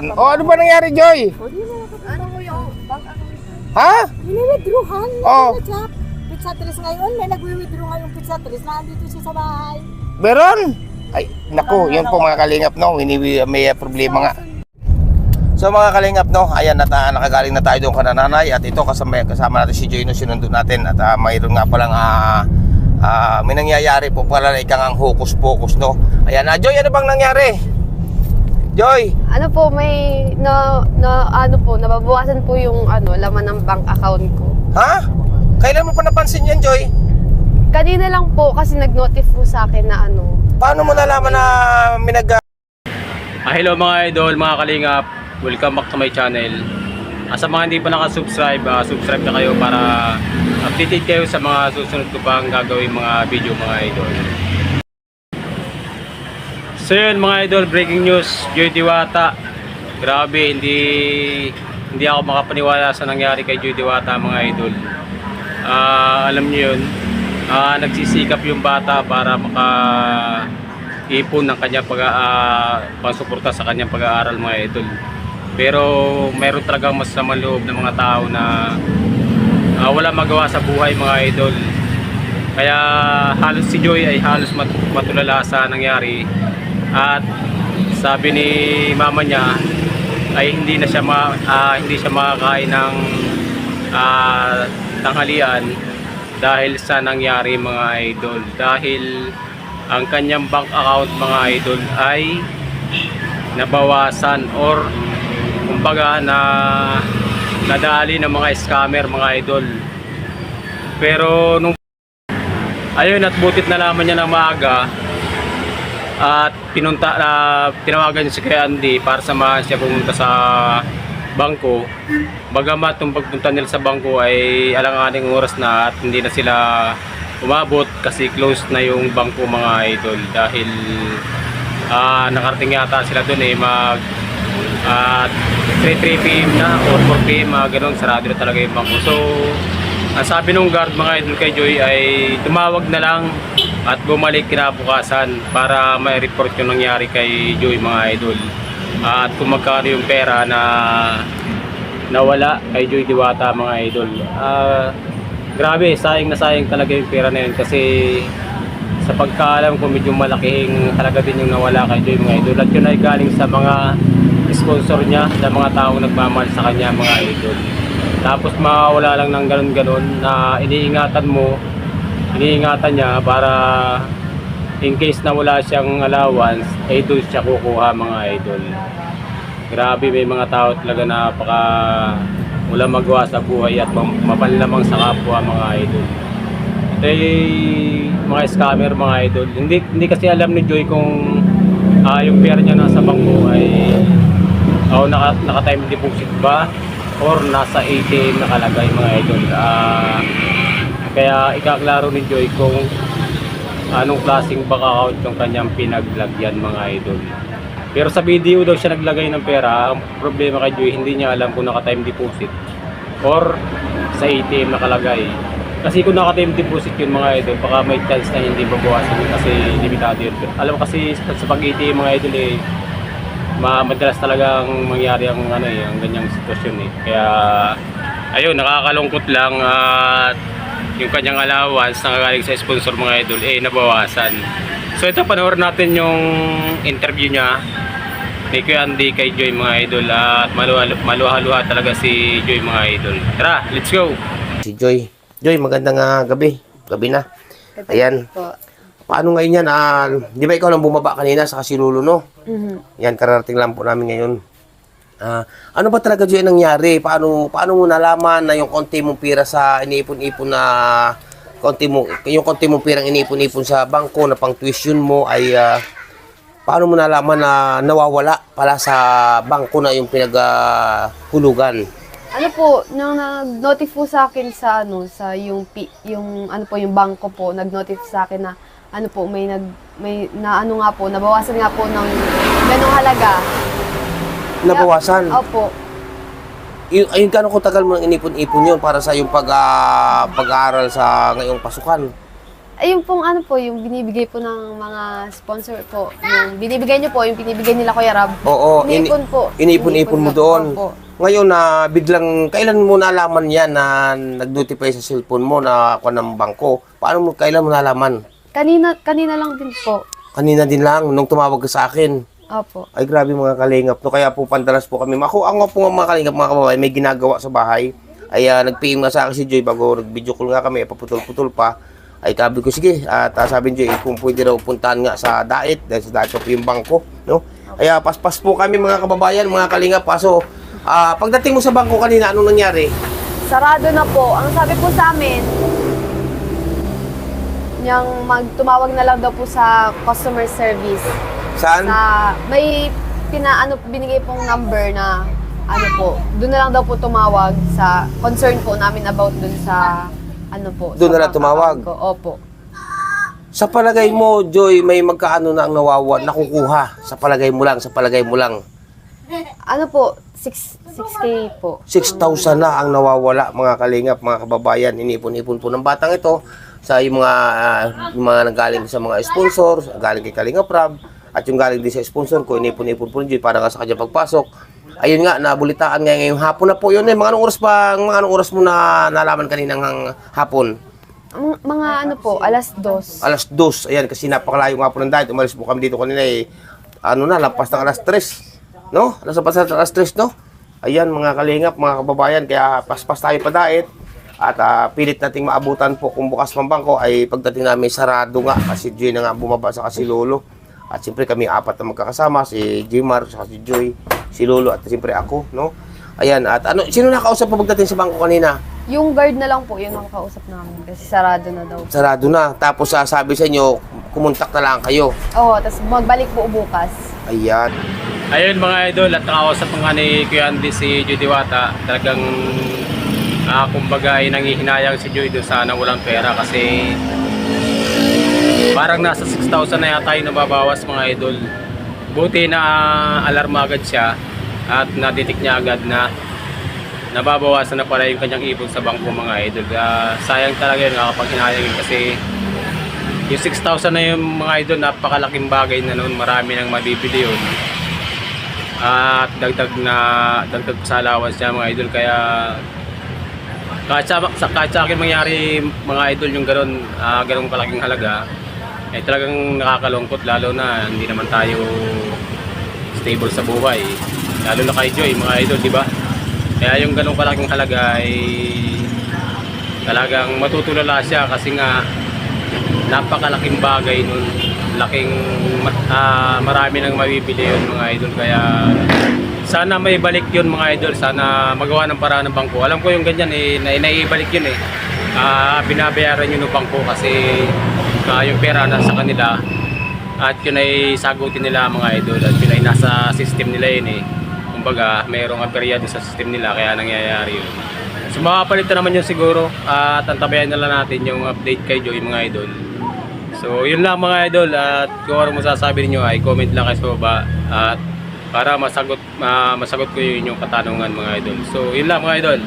yan. O ano ba nangyari, Joy? Ano mo yung bank account? Ha? Wini-withdrawhan. Oh. Pizza Tres ngayon, may nagwi-withdraw ngayong Pizza Tres na andito siya sa bahay. Meron? Ay, naku, yun po mga kalingap, no? Wini- may uh, problema nga. So mga kalingap, no? Ayan, at, ah, nakagaling na tayo doon ka nanay at ito kasama, kasama natin si Joy no sinundo natin at ah, mayroon nga palang ah, ah, may nangyayari po pala na ikang ang hocus pocus, no? Ayan, ah, Joy, ano bang nangyari? Joy, Ano po, may na, na ano po, nababawasan po yung ano, laman ng bank account ko. ha? Kailan mo pa napansin yan, Joy? Kanina lang po kasi nag-notif po sa akin na ano. Paano mo nalaman na minag... Ah, hello mga idol, mga kalingap. Welcome back to my channel. Ah, sa mga hindi pa nakasubscribe, ah, subscribe na kayo para updated kayo sa mga susunod ko pang gagawin mga video mga idol. So yun mga idol, breaking news, Joy Diwata. Grabe, hindi hindi ako makapaniwala sa nangyari kay Joy Diwata mga idol. Ah, alam niyo yun, ah, nagsisikap yung bata para maka ipon ng kanyang pag uh, pangsuporta sa kanyang pag-aaral mga idol. Pero meron talagang masasamang loob ng mga tao na ah, wala magawa sa buhay mga idol. Kaya halos si Joy ay halos mat matulala sa nangyari. At sabi ni mama niya ay hindi na siya ma, ah, hindi siya makakain ng ah, tanghalian dahil sa nangyari mga idol. Dahil ang kanyang bank account mga idol ay nabawasan or kumbaga na nadali ng mga scammer mga idol pero nung ayun at butit nalaman niya ng maaga at pinunta na tinawagan niya si Kuya Andy para samahan siya pumunta sa bangko bagamat nung pagpunta nila sa bangko ay alang-aling oras na at hindi na sila umabot kasi close na yung bangko mga idol dahil ah nakarating yata sila doon eh mag ah 3, 3 p.m. na or 4 p.m. mga ganun sarado na talaga yung bangko so ang sabi nung guard mga idol kay Joy ay tumawag na lang at bumalik kinabukasan para may report yung nangyari kay Joy mga idol. At kung magkano yung pera na nawala kay Joy Diwata mga idol. Ah grabe, sayang na sayang talaga yung pera na yun kasi sa pagkaalam ko medyo malaking halaga din yung nawala kay Joy mga idol. At yun ay galing sa mga sponsor niya sa mga taong nagmamahal sa kanya mga idol. Tapos mawala lang ng ganun-ganun na iniingatan mo iniingatan niya para in case na wala siyang allowance ay doon siya kukuha mga idol grabe may mga tao talaga na napaka wala magawa sa buhay at mapanlamang sa kapwa mga idol. Ito ay mga scammer mga idol. Hindi hindi kasi alam ni Joy kung ah, yung pera niya nasa bangko ay o naka, naka time deposit ba or nasa ATM nakalagay mga idol. Ah, kaya ikaklaro ni Joy kung anong klaseng bank account yung kanyang pinaglagyan mga idol. Pero sa video daw siya naglagay ng pera, ang problema kay Joy, hindi niya alam kung naka-time deposit or sa ATM nakalagay. Kasi kung naka-time deposit yun mga idol, baka may chance na hindi mabawasan kasi limitado yun. Alam kasi sa pag-ATM mga idol eh, ma madalas talagang mangyari ang ano eh, ang ganyang sitwasyon eh. Kaya ayun, nakakalungkot lang at yung kanyang allowance na galing sa sponsor mga idol eh nabawasan. So ito panoorin natin yung interview niya ni Kuya Andy kay Joy mga idol at maluha- maluha-luha talaga si Joy mga idol. Tara, let's go! Si Joy. Joy, magandang ah, gabi. Gabi na. Ayan. Po. Paano ngayon yan? Ah, di ba ikaw nang bumaba kanina sa Kasilulo, no? Mhm. Yan, kararating lang po namin ngayon. Ah, ano ba talaga Joy ang nangyari? Paano, paano mo nalaman na yung konti mong pira sa iniipon-ipon na konti mo, yung konti mong pirang iniipon-ipon sa bangko na pang tuition mo ay ah, paano mo nalaman na nawawala pala sa bangko na yung pinaghulugan? Ano po, nung nag-notif po sa akin sa ano, sa yung yung ano po yung bangko po, nag-notif sa akin na ano po, may nag may na ano nga po, nabawasan nga po ng ganong halaga. Nabawasan. Opo. Yung, ayun gano'n kung tagal mo nang inipon-ipon yun para sa yung pag, ah, pag-aaral sa ngayong pasukan. Ayun pong ano po, yung binibigay po ng mga sponsor po. Yung binibigay niyo po, yung binibigay nila Kuya Rab. Oo, ini- Iniipon po. Inipon-ipon mo doon. Opo. Ngayon na biglang, kailan mo nalaman yan na nag-notify sa cellphone mo na ako ng bangko? Paano mo, kailan mo nalaman? Kanina, kanina lang din po. Kanina din lang, nung tumawag ka sa akin. Opo. Ay grabe mga kalingap. No, kaya po pandalas po kami. Ako, ako po mga kalingap, mga kababayan, may ginagawa sa bahay. Ay uh, nag-PM nga sa akin si Joy bago nag-video call nga kami, paputol-putol pa. Ay sabi ko, sige, at uh, sabi ni Joy, kung pwede raw puntahan nga sa dait, dahil sa po yung bangko. No? Kaya paspas po kami mga kababayan, mga kalingap. Paso, ah, pagdating mo sa bangko kanina, anong nangyari? Sarado na po. Ang sabi po sa amin, yung magtumawag na lang daw po sa customer service. Saan? Sa, may pina, ano, binigay pong number na ano po, doon na lang daw po tumawag sa concern po namin about dun sa ano po. Doon na lang tumawag? ko. Opo. Sa palagay mo, Joy, may magkaano na ang nawawa, nakukuha. Sa palagay mo lang, sa palagay mo lang. Ano po, 6, 6K po. 6,000 na ang nawawala mga kalingap, mga kababayan. Inipon-ipon po ng batang ito sa yung mga, ah, yung mga nanggaling sa mga sponsors, galing kay Kalingap Rab, at yung galing din sa sponsor ko, inipon-ipon po rin para nga sa kanya pagpasok. Ayun nga, nabulitaan nga ngayong hapon na po yun. Eh, mga anong oras pa, mga anong oras mo na nalaman kaninang hapon? Ang- mga ano po, alas 2. Alas 2. Ayan, kasi napakalayo nga po ng diet. Umalis po kami dito kanina eh. Ano na, lampas ng alas 3. No? Alas pas ng alas 3, no? Ayan, mga kalingap, mga kababayan. Kaya paspas tayo pa diet. At ah, pilit nating maabutan po kung bukas pang bangko ay pagdating namin sarado nga kasi na nga bumaba sa kasi Lolo. At siyempre kami apat na magkakasama, si Jimar, si Joy, si Lolo at siyempre ako, no? Ayan, at ano, sino nakausap po pagdating sa bangko kanina? Yung guard na lang po, yun ang kausap namin. Kasi sarado na daw. Sarado na. Tapos sasabi sa inyo, kumontak na lang kayo. Oo, tapos magbalik po bukas. Ayan. Ayun mga idol, at nakausap nga ni Kuya Andy si Joy Diwata. Talagang, ah, kumbaga, ay nangihinayang si Joy doon sana walang pera kasi parang nasa 6,000 na yata yung nababawas mga idol. Buti na alarma agad siya at naditik niya agad na nababawasan na pala yung kanyang ipon sa bangko mga idol. Ah, sayang talaga yun kapag hinayang kasi yung 6,000 na yung mga idol, napakalaking bagay na noon. Marami nang mabibili yun. At dagdag na dagdag sa allowance niya mga idol. Kaya kahit sa, kahit sa akin mangyari mga idol yung gano'n, ah, gano'ng kalaking halaga, eh talagang nakakalungkot lalo na hindi naman tayo stable sa buhay. Lalo na kay Joy, mga idol, di ba? Kaya yung ganong kalaking halaga ay talagang matutulala siya kasi nga napakalaking bagay nun. Laking ah, marami nang mabibili yun mga idol kaya sana may balik yun mga idol sana magawa ng paraan ng bangko alam ko yung ganyan eh na, naibalik yun eh Ah, binabayaran yun ng bangko kasi ah, yung pera nasa kanila at yun ay sagutin nila mga idol at yun ay nasa system nila yun eh. Kumbaga mayroong aperyado sa system nila kaya nangyayari yun. So makapalitan naman yun siguro at antabayan na lang natin yung update kay Joy mga idol. So yun lang mga idol at kung ano masasabi ninyo ay comment lang kayo sa baba at para masagot ma- masagot ko yun yung katanungan mga idol. So yun lang mga idol